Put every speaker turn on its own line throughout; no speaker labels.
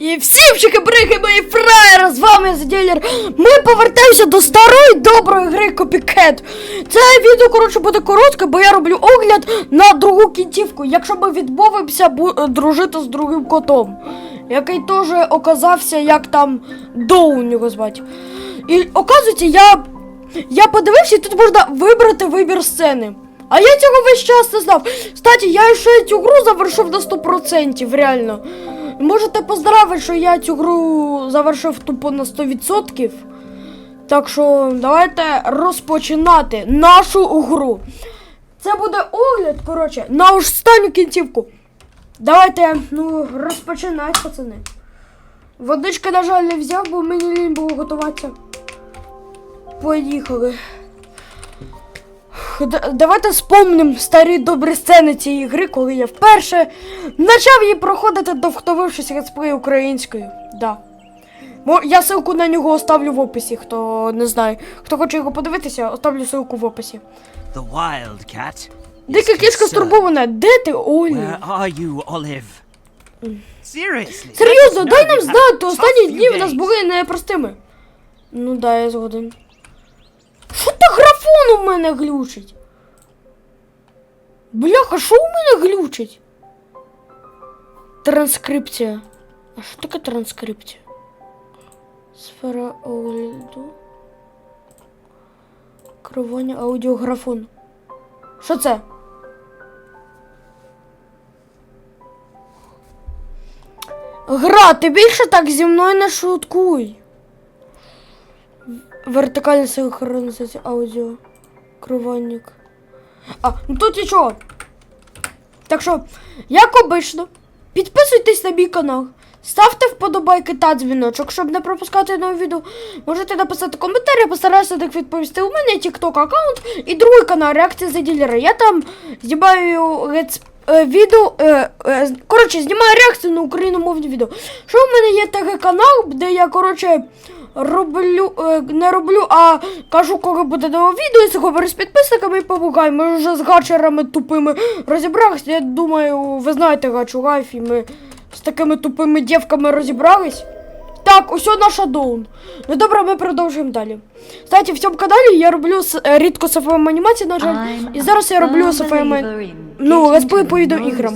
І всім чики-брики, мої фраєри, з вами Заділер. Ми повертаємося до старої доброї гри Copycat. Це відео, коротше, буде коротке, бо я роблю огляд на другу кінцівку. Якщо ми відмовимося е, дружити з другим котом, який теж оказався, як там Доун його звати. І оказується, я, я подивився, і тут можна вибрати вибір сцени. А я цього весь час не знав. Кстати, я ще цю гру завершив на 100%, реально. Можете поздравити, що я цю гру завершив тупо на 100%. Так що давайте розпочинати нашу гру. Це буде огляд, коротше, на останню кінцівку. Давайте, ну, розпочинати, пацани. Водички, на жаль, не взяв, бо мені лінь було готуватися. Поїхали. Д- Давайте спомним старі добрі сцени цієї гри, коли я вперше почав її проходити, довхтовившись летсплей українською. Да. Мо- Я ссылку на нього оставлю в описі, хто не знає. Хто хоче його подивитися, оставлю ссылку в описі.
The wild cat.
Дика кішка стурбована, де ти, Олі?
Where are you, Olive? Seriously.
Серйозно, дай нам знати, останні дні в нас були непростими. Ну да, я згоден. Що та графон у мене глючить? Бляха, що у мене глючить? Транскрипція. А що таке транскрипція? Сфера огляду. Керування аудіографону. Що це? Гра, ти більше так зі мною не шуткуй. Вертикальна синхронізація аудіо. Керувальник. А, ну тут нічого. Так що, як обично, підписуйтесь на мій канал. Ставте вподобайки та дзвіночок, щоб не пропускати нові відео. Можете написати коментар, я постараюся так відповісти. У мене TikTok аккаунт і другий канал реакція за ділера. Я там знімаю е, відео. Е, е, коротше, знімаю реакцію на україномовні відео. Що в мене є такий канал, де я, коротше, роблю, е, не роблю, а кажу, коли буде нове відео, і говорю з підписниками і побугай. Ми вже з гачерами тупими розібралися. Я думаю, ви знаєте гачу лайф, і ми з такими тупими дівками розібрались. Так, ось наша Доун. Ну добре, ми продовжуємо далі. Кстати, в цьому каналі я роблю е, рідко сфм анімації, на жаль.
I'm
І зараз я роблю сфм. Ну, летсплей по відеоіграм.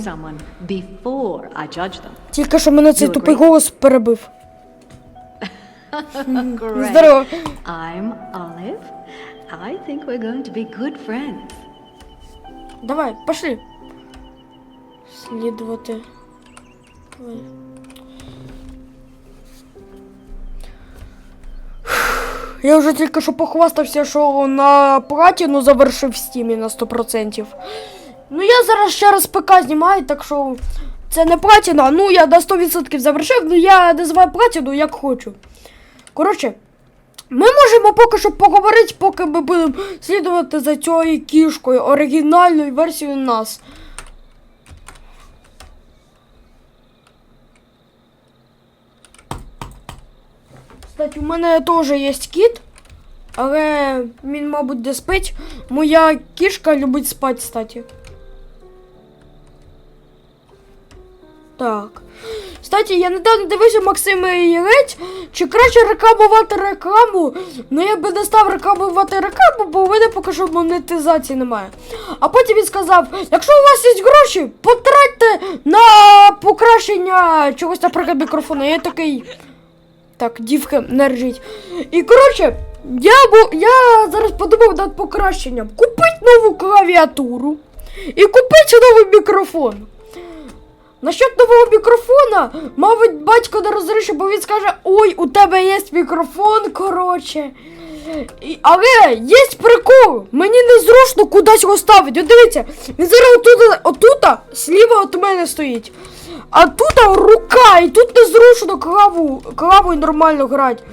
Тільки що мене цей тупий голос перебив.
Great.
Здорово.
I'm Olive. I think we're going to be good friends.
Давай, пошли. Слідувати. Я вже тільки що похвастався, що на платіну завершив в стімі на 100%. Ну я зараз ще раз ПК знімаю, так що це не платіна. Ну я на 100% завершив, ну я називаю платіну як хочу. Коротше, ми можемо поки що поговорити, поки ми будемо слідувати за цією кішкою, оригінальною версією нас. Кстати, у мене теж є кіт, але він, мабуть, де спить. Моя кішка любить спати, кстати. Так. Кстати, я недавно дивився Максима Єрець, чи краще рекламувати рекламу. Ну я би не став рекламувати рекламу, бо у мене поки що монетизації немає. А потім він сказав: якщо у вас є гроші, потратьте на покращення чогось, наприклад, мікрофона. Я такий. Так, дівка не ржіть. І коротше, я, бу, я зараз подумав над покращенням. Купить нову клавіатуру і купить новий мікрофон. Насчет нового мікрофона, мабуть, батько не розрішив, бо він скаже: ой, у тебе є мікрофон, коротше. І, але є прикол, мені незручно кудись його ставити. От дивіться, він зараз отут, отута, сліва від мене стоїть. А тут рука, і тут незручно клаву, клавою нормально грати.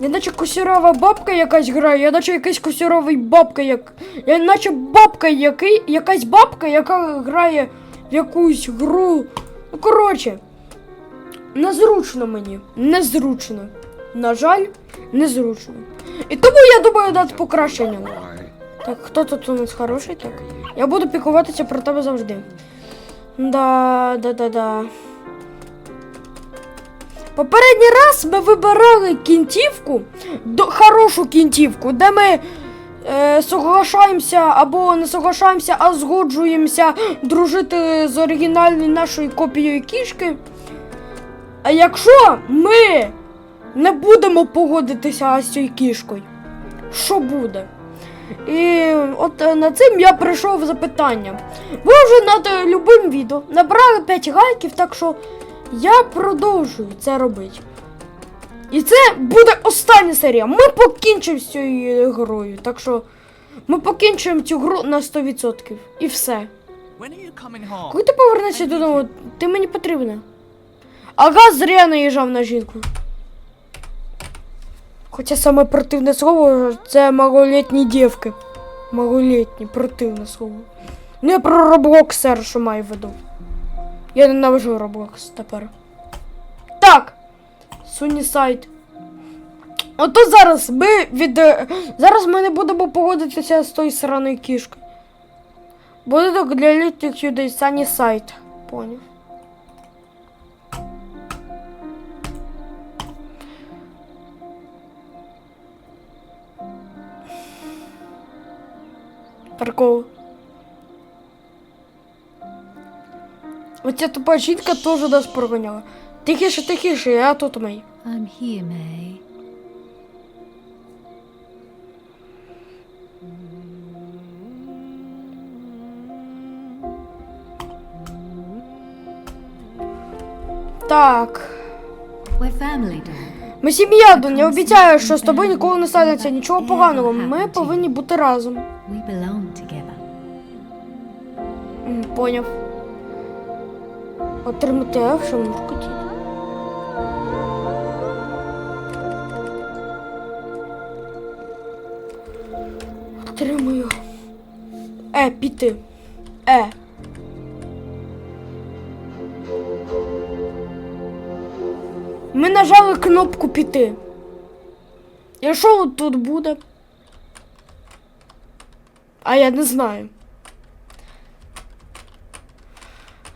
Я наче кусірова бабка якась грає, я наче якась кусіровий бабка, як. Я наче бабка який, якась бабка, яка грає якусь гру. Ну, коротше, незручно мені. Незручно. На жаль, незручно. І тому я думаю над покращенням. Так, хто тут у нас хороший? Так. Я буду піклуватися про тебе завжди. Да, да, да, да. Попередній раз ми вибирали кінцівку, до, хорошу кінцівку, де ми е, соглашаємося або не соглашаємося, а згоджуємося дружити з оригінальною нашою копією кішки. А якщо ми не будемо погодитися з цією кішкою, що буде? І от е, над цим я прийшов запитання. Ви вже над любим відео набрали 5 лайків, так що я продовжую це робити. І це буде остання серія. Ми покінчимо з цією грою. Так що ми покінчуємо цю гру на 100%. І все. Коли ти повернешся додому, ти мені потрібна. Ага, зря наїжджав на жінку. Хоча саме противне слово це малолітні дівки. Малолітні, противне слово. Не про Роблоксер, що маю в виду. Я ненавижу Роблокс тепер. Так. Сунісайд. Ото зараз ми від. е, Зараз ми не будемо погодитися з тою сраною кішкою. Будинок для літніх людей Сані сайт. Поняв. Прикол. Оця тупа жінка теж нас проганяла. Тихіше, тихіше, я тут мій.
I'm here, May.
Так.
We're family.
Ми сім'я, Дон, я обіцяю, що з тобою ніколи не станеться нічого поганого. Ми повинні бути разом.
We belong together.
М, Поняв. Отримати F, що можу хотіти. Отримую. Е, піти. Е. Ми нажали кнопку піти. І що тут буде? А я не знаю.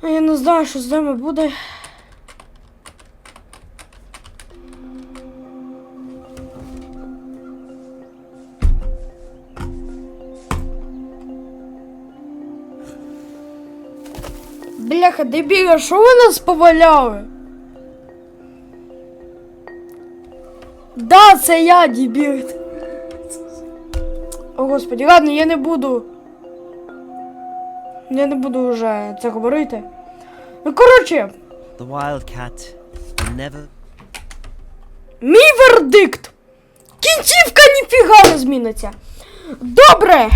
А я не знаю, що з ними буде. Бляха, дебіля, що ви нас поваляли? Да, це я, дебіл. О, господи, ладно, я не буду. Я не буду вже це говорити. Ну, коротше,
The wildcat never.
мій вердикт. Кінцівка ніфіга не зміниться. Добре.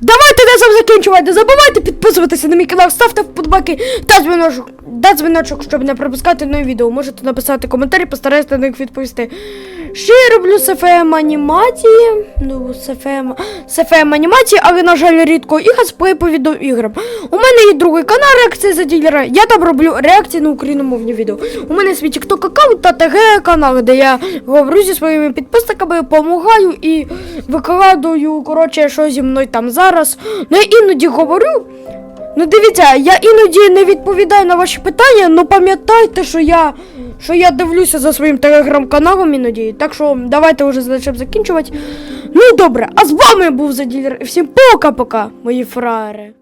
Давайте на цьому закінчувати. Не забувайте підписуватися на мій канал, ставте вподобайки та дзвіночок, та дзвіночок, щоб не пропускати нові відео. Можете написати коментарі, постараюся на них відповісти. Ще я роблю СФМ анімації. Ну, СФМ, СФМ анімації, але, на жаль, рідко і хасплей по відеоіграм. У мене є другий канал реакція за ділера. Я там роблю реакції на україномовні відео. У мене свій TikTok аккаунт та ТГ канал, де я говорю зі своїми підписниками, допомагаю і викладаю, коротше, що зі мною там зараз. Ну я іноді говорю. Ну дивіться, я іноді не відповідаю на ваші питання, але пам'ятайте, що я, що я дивлюся за своїм телеграм-каналом іноді. Так що давайте вже зачем закінчувати. Ну добре, а з вами був Заділер. Всім пока-пока, мої фраєри.